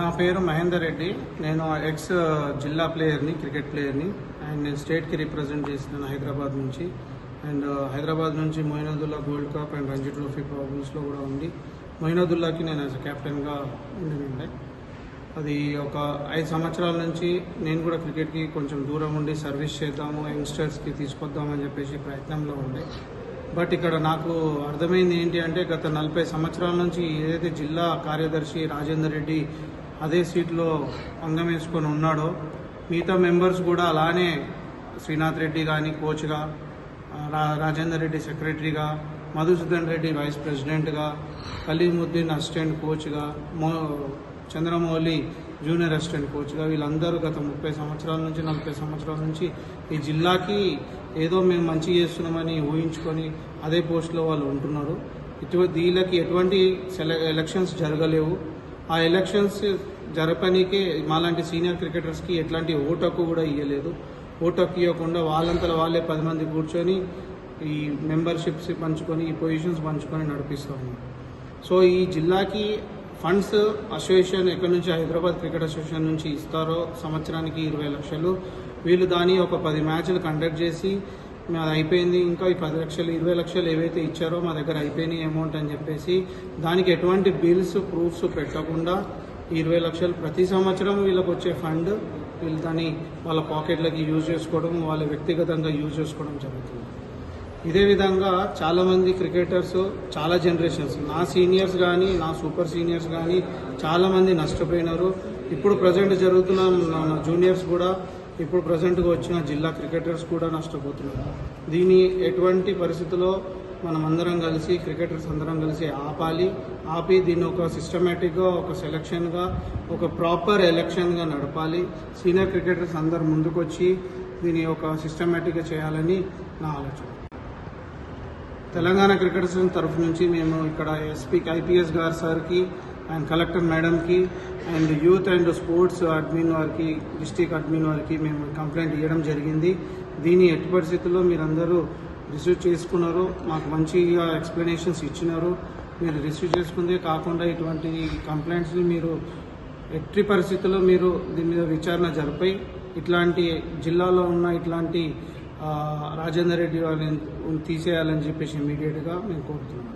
నా పేరు మహేందర్ రెడ్డి. నేను ఎక్స్ జిల్లా ప్లేయర్ని క్రికెట్ ప్లేయర్ని. అండ్ నేను స్టేట్కి రిప్రజెంట్ చేసిన హైదరాబాద్ నుంచి. అండ్ హైదరాబాద్ నుంచి Moinuddaula gold cup and Ranji trophy ప్రాబ్లమ్స్లో కూడా ఉంది. మొయినదుల్లాకి నేను యాజ్ కెప్టెన్గా ఉండే అది ఒక ఐదు సంవత్సరాల నుంచి నేను కూడా క్రికెట్కి కొంచెం దూరం ఉండి సర్వీస్ చేద్దాము యంగ్స్టర్స్కి తీసుకొద్దామని చెప్పేసి ప్రయత్నంలో ఉండే. బట్ ఇక్కడ నాకు అర్థమైంది ఏంటి అంటే గత నలభై సంవత్సరాల నుంచి ఏదైతే జిల్లా కార్యదర్శి రాజేందర్ రెడ్డి అదే సీట్లో అంగం వేసుకొని ఉన్నాడో మిగతా మెంబర్స్ కూడా అలానే శ్రీనాథ్ రెడ్డి కానీ కోచ్గా రా రాజేందర్ రెడ్డి సెక్రటరీగా మధుసూదన్ రెడ్డి వైస్ ప్రెసిడెంట్గా కలీముద్దీన్ అసిస్టెంట్ కోచ్గా మో చంద్రమౌళి జూనియర్ అసిస్టెంట్ కోచ్గా వీళ్ళందరూ గత ముప్పై సంవత్సరాల నుంచి నలభై సంవత్సరాల నుంచి ఈ జిల్లాకి ఏదో మేము మంచి చేస్తున్నామని ఊహించుకొని అదే పోస్టులో వాళ్ళు ఉంటున్నారు. ఇటు వీళ్ళకి ఎటువంటి సెల ఎలక్షన్స్ జరగలేవు. ఆ ఎలక్షన్స్ జరపనీకే మాలాంటి సీనియర్ క్రికెటర్స్కి ఎట్లాంటి ఓటు హక్కు కూడా ఇవ్వలేదు ఓటు హక్కు ఇవ్వకుండా వాళ్ళంతలో వాళ్ళే పది మంది కూర్చొని ఈ మెంబర్షిప్స్ పంచుకొని ఈ పొజిషన్స్ పంచుకొని నడిపిస్తూ ఉన్నారు. సో ఈ జిల్లాకి ఫండ్స్ అసోసియేషన్ ఎక్కడి నుంచి హైదరాబాద్ క్రికెట్ అసోసియేషన్ నుంచి ఇస్తారో సంవత్సరానికి ఇరవై లక్షలు. వీళ్ళు దాని ఒక పది మ్యాచ్లు కండక్ట్ చేసి మాది అయిపోయింది ఇంకా ఈ పది లక్షలు ఇరవై లక్షలు ఏవైతే ఇచ్చారో మా దగ్గర అయిపోయినాయి అమౌంట్ అని చెప్పేసి దానికి ఎటువంటి బిల్స్ ప్రూఫ్స్ పెట్టకుండా ఇరవై లక్షలు ప్రతి సంవత్సరం వీళ్ళకి వచ్చే ఫండ్ వీళ్ళు దాన్ని వాళ్ళ పాకెట్లకి యూజ్ చేసుకోవడం వాళ్ళ వ్యక్తిగతంగా యూజ్ చేసుకోవడం జరుగుతుంది. ఇదే విధంగా చాలామంది క్రికెటర్స్ చాలా జనరేషన్స్ నా సీనియర్స్ కానీ నా సూపర్ సీనియర్స్ కానీ చాలామంది నష్టపోయినారు. ఇప్పుడు ప్రజెంట్ జరుగుతున్న జూనియర్స్ కూడా ఇప్పుడు ప్రజెంట్గా వచ్చిన జిల్లా క్రికెటర్స్ కూడా నష్టపోతున్నారు. దీని ఎటువంటి పరిస్థితుల్లో మనం అందరం కలిసి క్రికెటర్స్ అందరం కలిసి ఆపాలి. ఆపి దీన్ని ఒక సిస్టమేటిక్గా ఒక సెలక్షన్గా ఒక ప్రాపర్ ఎలక్షన్గా నడపాలి. సీనియర్ క్రికెటర్స్ అందరు ముందుకొచ్చి దీన్ని ఒక సిస్టమేటిక్గా చేయాలని నా ఆలోచన. తెలంగాణ క్రికెటర్స్ తరఫు నుంచి మేము ఇక్కడ ఎస్పీ ఐపీఎస్ గారు సార్కి అండ్ కలెక్టర్ మేడంకి and youth and sports admin వారికి డిస్టిక్ అడ్మిన్ వారికి మేము కంప్లైంట్ ఇవ్వడం జరిగింది. దీని ఎట్టి పరిస్థితుల్లో మీరందరూ రిసీవ్ చేసుకున్నారు మాకు మంచిగా ఎక్స్ప్లెనేషన్స్ ఇచ్చినారు. మీరు రిసీవ్ చేసుకుందే కాకుండా ఇటువంటి కంప్లైంట్స్ని మీరు ఎట్టి పరిస్థితుల్లో మీరు దీని మీద విచారణ జరిపై ఇట్లాంటి జిల్లాలో ఉన్న ఇట్లాంటి రాజేందర్ రెడ్డి వాళ్ళని తీసేయాలని చెప్పేసి ఇమీడియట్గా మేము కోరుతున్నాం.